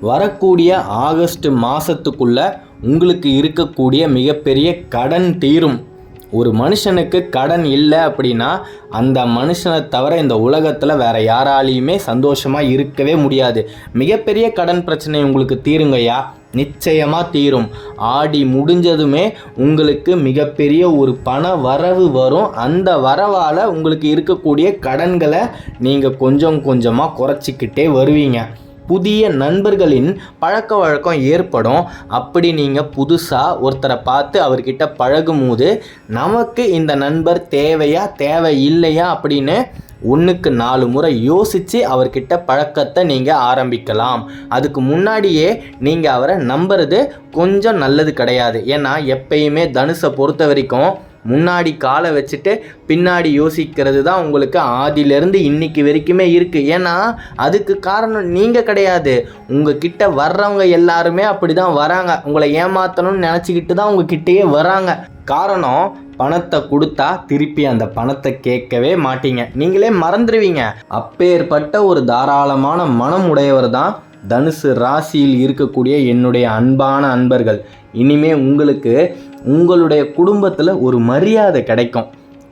வரக்கூடிய ஆகஸ்ட் மாதத்துக்குள்ள உங்களுக்கு இருக்கக்கூடிய மிகப்பெரிய கடன் தீரும். ஒரு மனுஷனுக்கு கடன் இல்லை அப்படின்னா அந்த மனுஷனை தவிர இந்த உலகத்தில் வேற யாராலையுமே சந்தோஷமாக இருக்கவே முடியாது. மிகப்பெரிய கடன் பிரச்சனை உங்களுக்கு தீருங்கய்யா. நிச்சயமாக தீரும். ஆடி முடிஞ்சதுமே உங்களுக்கு மிகப்பெரிய ஒரு பண வரவு வரும். அந்த வரவால் உங்களுக்கு இருக்கக்கூடிய கடன்களை நீங்கள் கொஞ்சம் கொஞ்சமாக குறைச்சிக்கிட்டே வருவீங்க. புதிய நண்பர்களின் பழக்க வழக்கம் ஏற்படும். அப்படி நீங்கள் புதுசாக ஒருத்தரை பார்த்து அவர்கிட்ட பழகும்போது நமக்கு இந்த நண்பர் தேவையா தேவை இல்லையா அப்படின்னு ஒன்றுக்கு நாலு முறை யோசித்து அவர்கிட்ட பழக்கத்தை நீங்கள் ஆரம்பிக்கலாம். அதுக்கு முன்னாடியே நீங்கள் அவரை நம்புறது கொஞ்சம் நல்லது கிடையாது. ஏன்னா எப்பயுமே தனுஷை பொறுத்த வரைக்கும் முன்னாடி காலை வச்சுட்டு பின்னாடி யோசிக்கிறது தான் உங்களுக்கு ஆதியிலேருந்து இன்னைக்கு வரைக்குமே இருக்குது ஏன்னா அதுக்கு காரணம் நீங்கள் கிடையாது. உங்ககிட்ட வர்றவங்க எல்லாருமே அப்படி தான் வராங்க. உங்களை ஏமாற்றணும்னு நினச்சிக்கிட்டு தான் உங்ககிட்டயே வராங்க. காரணம் பணத்தை கொடுத்தா திருப்பி அந்த பணத்தை கேட்கவே மாட்டீங்க. நீங்களே மறந்துடுவீங்க அப்பேற்பட்ட ஒரு தாராளமான மனம் உடையவர் தான் தனுசு ராசியில் இருக்கக்கூடிய என்னுடைய அன்பான அன்பர்கள். இனிமே உங்களுக்கு உங்களுடைய குடும்பத்தில் ஒரு மரியாதை கிடைக்கும்.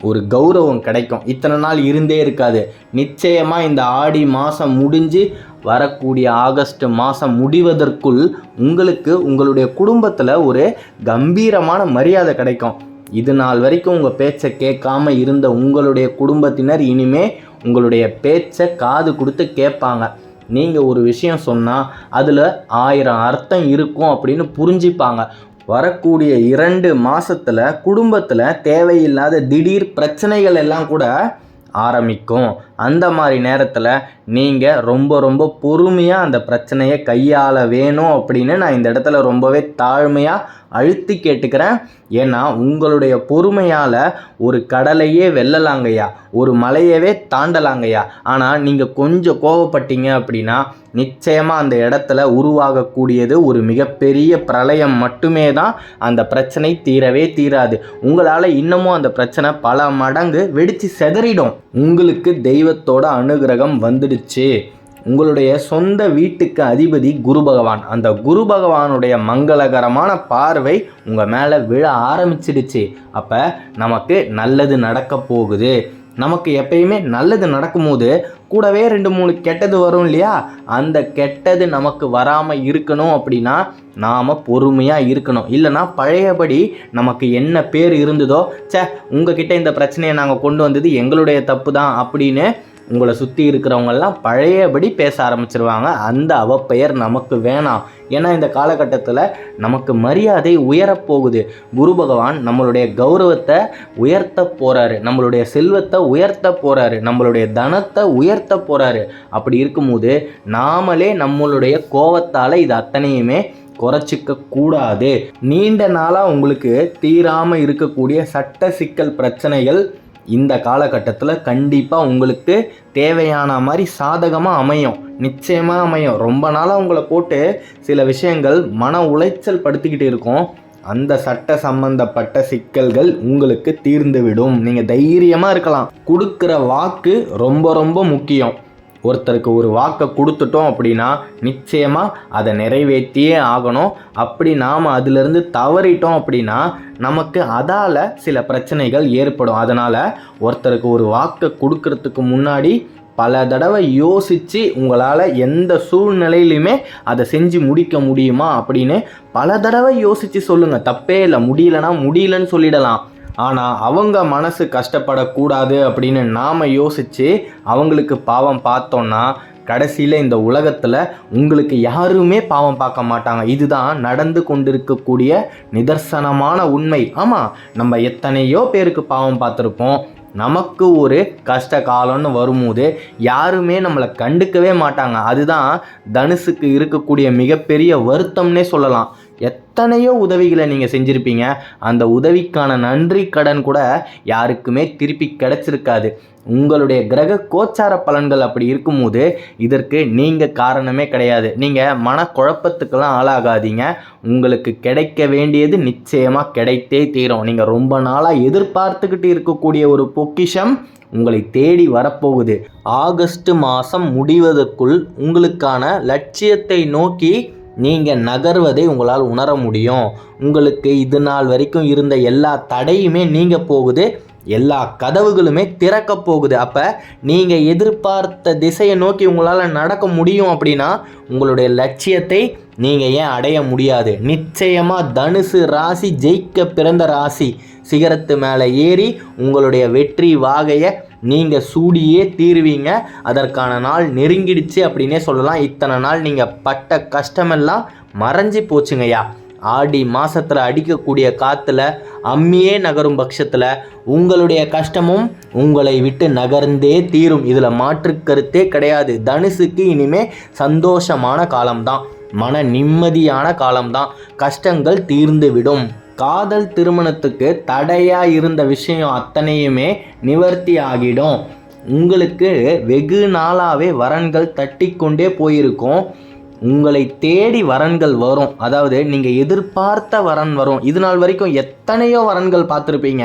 ஒரு கௌரவம் கிடைக்கும். இத்தனை நாள் இருந்தே இருக்காது. நிச்சயமாக இந்த ஆடி மாதம் முடிஞ்சு வரக்கூடிய ஆகஸ்ட் மாதம் முடிவதற்குள் உங்களுக்கு உங்களுடைய குடும்பத்தில் ஒரு கம்பீரமான மரியாதை கிடைக்கும். இது நாள் வரைக்கும் உங்கள் பேச்சை கேட்காம இருந்த உங்களுடைய குடும்பத்தினர் இனிமே உங்களுடைய பேச்சை காது கொடுத்து கேட்பாங்க. நீங்கள் ஒரு விஷயம் சொன்னால் அதில் ஆயிரம் அர்த்தம் இருக்கும் அப்படின்னு புரிஞ்சுப்பாங்க. வரக்கூடிய இரண்டு மாதத்தில் குடும்பத்தில் தேவையில்லாத திடீர் பிரச்சனைகள் எல்லாம் கூட ஆரம்பிக்கும். அந்த மாதிரி நேரத்தில் நீங்கள் ரொம்ப ரொம்ப பொறுமையாக அந்த பிரச்சனையை கையாள வேணும் அப்படின்னு நான் இந்த இடத்துல ரொம்பவே தாழ்மையாக அழுத்தி கேட்டுக்கிறேன். ஏன்னா உங்களுடைய பொறுமையால் ஒரு கடலையே வெல்லலாங்கய்யா. ஒரு மலையவே தாண்டலாங்கய்யா. ஆனால் நீங்கள் கொஞ்சம் கோவப்பட்டீங்க அப்படின்னா நிச்சயமாக அந்த இடத்துல உருவாகக்கூடியது ஒரு மிகப்பெரிய பிரளயம் மட்டுமே தான் அந்த பிரச்சனை தீரவே தீராது. உங்களால் இன்னமும் அந்த பிரச்சனை பல மடங்கு வெடித்து செதறிடும். உங்களுக்கு தெய்வத்தோட அனுகிரகம் வந்துடுச்சு. உங்களுடைய சொந்த வீட்டுக்கு அதிபதி குரு பகவான். அந்த குரு பகவானுடைய மங்களகரமான பார்வை உங்கள் மேலே விழ ஆரம்பிச்சிடுச்சு. அப்போ நமக்கு நல்லது நடக்க போகுது. நமக்கு எப்பயுமே நல்லது நடக்கும்போது கூடவே ரெண்டு மூணு கெட்டது வரும் இல்லையா? அந்த கெட்டது நமக்கு வராமல் இருக்கணும் அப்படின்னா நாம் பொறுமையாக இருக்கணும். இல்லைனா பழையபடி நமக்கு என்ன பேர் இருந்ததோ ச்சே உங்ககிட்ட இந்த பிரச்சனையை நாங்கள் கொண்டு வந்தது எங்களுடைய தப்பு தான் அப்படின்னு உங்களை சுற்றி இருக்கிறவங்கெல்லாம் பழையபடி பேச ஆரம்பிச்சிருவாங்க. அந்த அவப்பெயர் நமக்கு வேணாம். ஏன்னா இந்த காலகட்டத்தில் நமக்கு மரியாதை உயரப்போகுது குரு பகவான் நம்மளுடைய கௌரவத்தை உயர்த்த போகிறாரு நம்மளுடைய செல்வத்தை உயர்த்த போகிறாரு நம்மளுடைய தனத்தை உயர்த்த போகிறாரு அப்படி இருக்கும்போது நாமளே நம்மளுடைய கோவத்தால் இது அத்தனையுமே குறைச்சிக்க கூடாது. நீண்ட நாளாக உங்களுக்கு தீராமல் இருக்கக்கூடிய சட்ட சிக்கல் பிரச்சனைகள் இந்த காலகட்டத்தில் கண்டிப்பாக உங்களுக்கு தேவையான மாதிரி சாதகமாக அமையும். நிச்சயமாக அமையும். ரொம்ப நாளாக உங்களை போட்டு சில விஷயங்கள் மன உளைச்சல் படுத்திக்கிட்டு இருக்கும். அந்த சட்ட சம்பந்தப்பட்ட சிக்கல்கள் உங்களுக்கு தீர்ந்துவிடும் நீங்கள் தைரியமாக இருக்கலாம். கொடுக்குற வாக்கு ரொம்ப ரொம்ப முக்கியம். ஒருத்தருக்கு ஒரு வாக்கை கொடுத்துட்டோம் அப்படின்னா நிச்சயமாக அதை நிறைவேற்றியே ஆகணும். அப்படி நாம் அதிலிருந்து தவறிட்டோம் அப்படின்னா நமக்கு அதால் சில பிரச்சனைகள் ஏற்படும். அதனால் ஒருத்தருக்கு ஒரு வாக்கை கொடுக்கறதுக்கு முன்னாடி பல தடவை யோசித்து உங்களால் எந்த சூழ்நிலையிலையுமே அதை செஞ்சு முடிக்க முடியுமா அப்படின்னு பல தடவை யோசித்து சொல்லுங்கள் தப்பே இல்லை. முடியலன்னா முடியலன்னு சொல்லிடலாம். ஆனால் அவங்க மனசு கஷ்டப்படக்கூடாது அப்படின்னு நாம் யோசித்து அவங்களுக்கு பாவம் பார்த்தோன்னா கடைசியில் இந்த உலகத்தில் உங்களுக்கு யாருமே பாவம் பார்க்க மாட்டாங்க. இதுதான் நடந்து கொண்டிருக்கக்கூடிய நிதர்சனமான உண்மை. ஆமாம் நம்ம எத்தனையோ பேருக்கு பாவம் பார்த்துருப்போம். நமக்கு ஒரு கஷ்ட காலம்னு வரும்போது யாருமே நம்மளை கண்டுக்கவே மாட்டாங்க. அதுதான் தனுசுக்கு இருக்கக்கூடிய மிகப்பெரிய வருத்தம்னே சொல்லலாம். எத்தனையோ உதவிகளை நீங்கள் செஞ்சுருப்பீங்க. அந்த உதவிக்கான நன்றி கடன் கூட யாருக்குமே திருப்பி கிடைச்சிருக்காது. உங்களுடைய கிரக கோச்சார பலன்கள் அப்படி இருக்கும்போது இதற்கு நீங்கள் காரணமே கிடையாது. நீங்கள் மனக்குழப்பத்துக்கெல்லாம் ஆளாகாதீங்க. உங்களுக்கு கிடைக்க வேண்டியது நிச்சயமாக கிடைத்தே தீரும். நீங்கள் ரொம்ப நாளாக எதிர்பார்த்துக்கிட்டு இருக்கக்கூடிய ஒரு பொக்கிஷம் உங்களை தேடி வரப்போகுது. ஆகஸ்ட் மாதம் முடிவதற்குள் உங்களுக்கான லட்சியத்தை நோக்கி நீங்கள் நகர்வதை உங்களால் உணர முடியும். உங்களுக்கு இது நாள் வரைக்கும் இருந்த எல்லா தடையுமே நீங்கள் போகுது. எல்லா கதவுகளுமே திறக்க போகுது. அப்போ நீங்கள் எதிர்பார்த்த திசையை நோக்கி உங்களால் நடக்க முடியும் அப்படின்னா உங்களுடைய லட்சியத்தை நீங்கள் ஏன் அடைய முடியாது? நிச்சயமாக தனுசு ராசி ஜெயிக்க பிறந்த ராசி. சிகரத்து மேலே ஏறி உங்களுடைய வெற்றி வாகையை நீங்கள் சூடியே தீருவீங்க. அதற்கான நாள் நெருங்கிடுச்சு அப்படின்னே சொல்லலாம். இத்தனை நாள் நீங்கள் பட்ட கஷ்டமெல்லாம் மறைஞ்சி போச்சுங்கய்யா. ஆடி மாதத்தில் அடிக்கக்கூடிய காற்றுல அம்மியே நகரும் பட்சத்தில் உங்களுடைய கஷ்டமும் உங்களை விட்டு நகர்ந்தே தீரும். இதில் மாற்று கருத்தே கிடையாது. தனுசுக்கு இனிமே சந்தோஷமான காலம்தான். மன நிம்மதியான காலம்தான். கஷ்டங்கள் தீர்ந்து விடும் காதல் திருமணத்துக்கு தடையாக இருந்த விஷயம் அத்தனையுமே நிவர்த்தி ஆகிடும். உங்களுக்கு வெகு நாளாகவே வரன்கள் தட்டி கொண்டே போயிருக்கும். உங்களை தேடி வரன்கள் வரும். அதாவது நீங்கள் எதிர்பார்த்த வரன் வரும். இது நாள் வரைக்கும் எத்தனையோ வரன்கள் பார்த்துருப்பீங்க.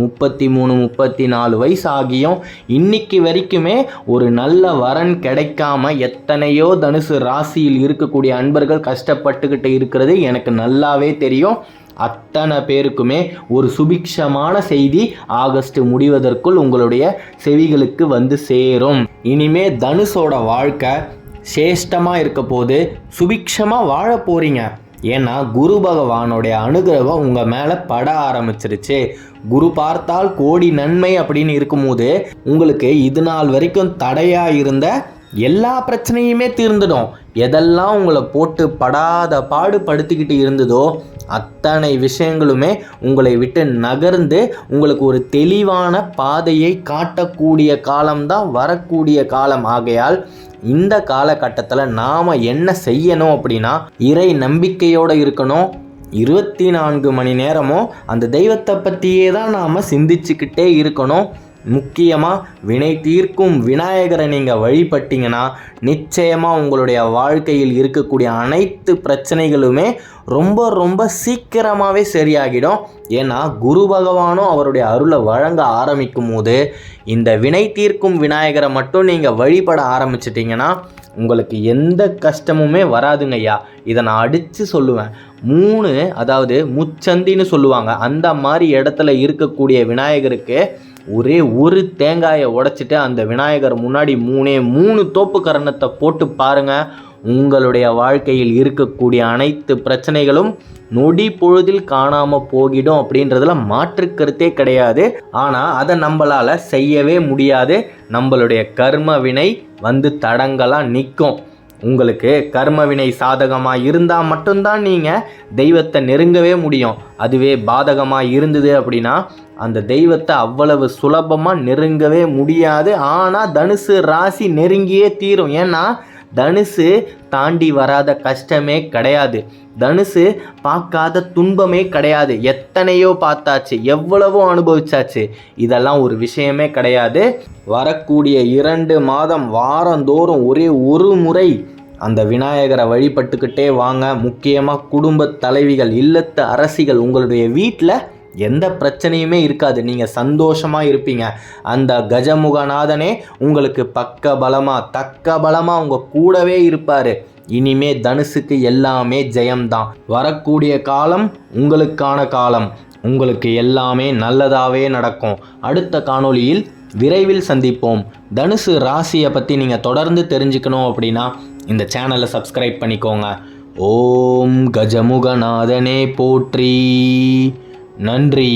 முப்பத்தி மூணு முப்பத்தி நாலு வயசு ஆகியும் இன்னைக்கு வரைக்குமே ஒரு நல்ல வரன் கிடைக்காம எத்தனையோ தனுசு ராசியில் இருக்கக்கூடிய அன்பர்கள் கஷ்டப்பட்டுக்கிட்டு இருக்கிறது எனக்கு நல்லாவே தெரியும். அத்தனை பேருக்குமே ஒரு சுபிக்ஷமான செய்தி ஆகஸ்ட் முடிவதற்குள் உங்களுடைய செவிகளுக்கு வந்து சேரும். இனிமே தனுஷோட வாழ்க்கை சேஷ்டமாக இருக்க போது சுபிக்ஷமாக வாழ போகிறீங்க ஏன்னா குரு பகவானுடைய அனுகிரகம் உங்கள் மேலே பட ஆரம்பிச்சிருச்சு. குரு பார்த்தால் கோடி நன்மை அப்படின்னு இருக்கும்போது உங்களுக்கு இது நாள் வரைக்கும் தடையாக இருந்த எல்லா பிரச்சனையுமே தீர்ந்துடும். எதெல்லாம் உங்களை போட்டு படாத பாடு படுத்திக்கிட்டு இருந்ததோ அத்தனை விஷயங்களுமே உங்களை விட்டு நகர்ந்து உங்களுக்கு ஒரு தெளிவான பாதையை காட்டக்கூடிய காலம்தான் வரக்கூடிய காலம். ஆகையால் இந்த காலகட்டத்தில் நாம் என்ன செய்யணும் அப்படின்னா இறை நம்பிக்கையோடு இருக்கணும். இருபத்தி நான்கு மணி நேரமும் அந்த தெய்வத்தை பற்றியே தான் நாம் சிந்திச்சுக்கிட்டே இருக்கணும். முக்கியமாக வினை தீர்க்கும் விநாயகரை நீங்கள் வழிபட்டிங்கன்னா நிச்சயமாக உங்களுடைய வாழ்க்கையில் இருக்கக்கூடிய அனைத்து பிரச்சனைகளுமே ரொம்ப ரொம்ப சீக்கிரமாகவே சரியாகிடும். ஏன்னா குரு பகவானும் அவருடைய அருளை வழங்க ஆரம்பிக்கும் போது இந்த வினை தீர்க்கும் விநாயகரை மட்டும் நீங்கள் வழிபட ஆரம்பிச்சிட்டிங்கன்னா உங்களுக்கு எந்த கஷ்டமுமே வராதுங்க ஐயா. இதை நான் அடித்து சொல்லுவேன். மூணு அதாவது முச்சந்தின்னு சொல்லுவாங்க. அந்த மாதிரி இடத்துல இருக்கக்கூடிய விநாயகருக்கு ஒரே ஒரு தேங்காயை உடைச்சிட்டு அந்த விநாயகர் முன்னாடி மூணே மூணு தோப்பு கரணத்தை போட்டு பாருங்கள் உங்களுடைய வாழ்க்கையில் இருக்கக்கூடிய அனைத்து பிரச்சனைகளும் நொடி பொழுதில் காணாமல் போகிடும் அப்படின்றதுல மாற்று கருத்தே கிடையாது. ஆனால் அதை நம்மளால் செய்யவே முடியாது. நம்மளுடைய கர்ம வினை வந்து தடங்களாக நிற்கும் உங்களுக்கு கர்மவினை சாதகமாக இருந்தால் மட்டும்தான் நீங்கள் தெய்வத்தை நெருங்கவே முடியும். அதுவே பாதகமாக இருந்தது அப்படின்னா அந்த தெய்வத்தை அவ்வளவு சுலபமாக நெருங்கவே முடியாது. ஆனால் தனுசு ராசி நெருங்கியே தீரும். ஏன்னா தனுசு தாண்டி வராத கஷ்டமே கிடையாது. தனுசு பார்க்காத துன்பமே கிடையாது. எத்தனையோ பார்த்தாச்சு எவ்வளவோ அனுபவிச்சாச்சு. இதெல்லாம் ஒரு விஷயமே கிடையாது. வரக்கூடிய இரண்டு மாதம் வாரந்தோறும் ஒரே ஒரு முறை அந்த விநாயகரை வழிபட்டுக்கிட்டே வாங்க. முக்கியமாக குடும்ப தலைவிகள் இல்லத்து அரசிகள் உங்களுடைய வீட்டில் எந்த பிரச்சனையுமே இருக்காது. நீங்கள் சந்தோஷமாக இருப்பீங்க. அந்த கஜமுகநாதனே உங்களுக்கு பக்க பலமாக தக்க பலமாக உங்கள் கூடவே இருப்பார். இனிமே தனுசுக்கு எல்லாமே ஜெயம்தான். வரக்கூடிய காலம் உங்களுக்கான காலம். உங்களுக்கு எல்லாமே நல்லதாகவே நடக்கும். அடுத்த காணொளியில் விரைவில் சந்திப்போம். தனுசு ராசியை பற்றி நீங்கள் தொடர்ந்து தெரிஞ்சுக்கணும் அப்படின்னா இந்த சேனலை சப்ஸ்கிரைப் பண்ணிக்கோங்க. ஓம் கஜமுகநாதனே போற்றி. நன்றி.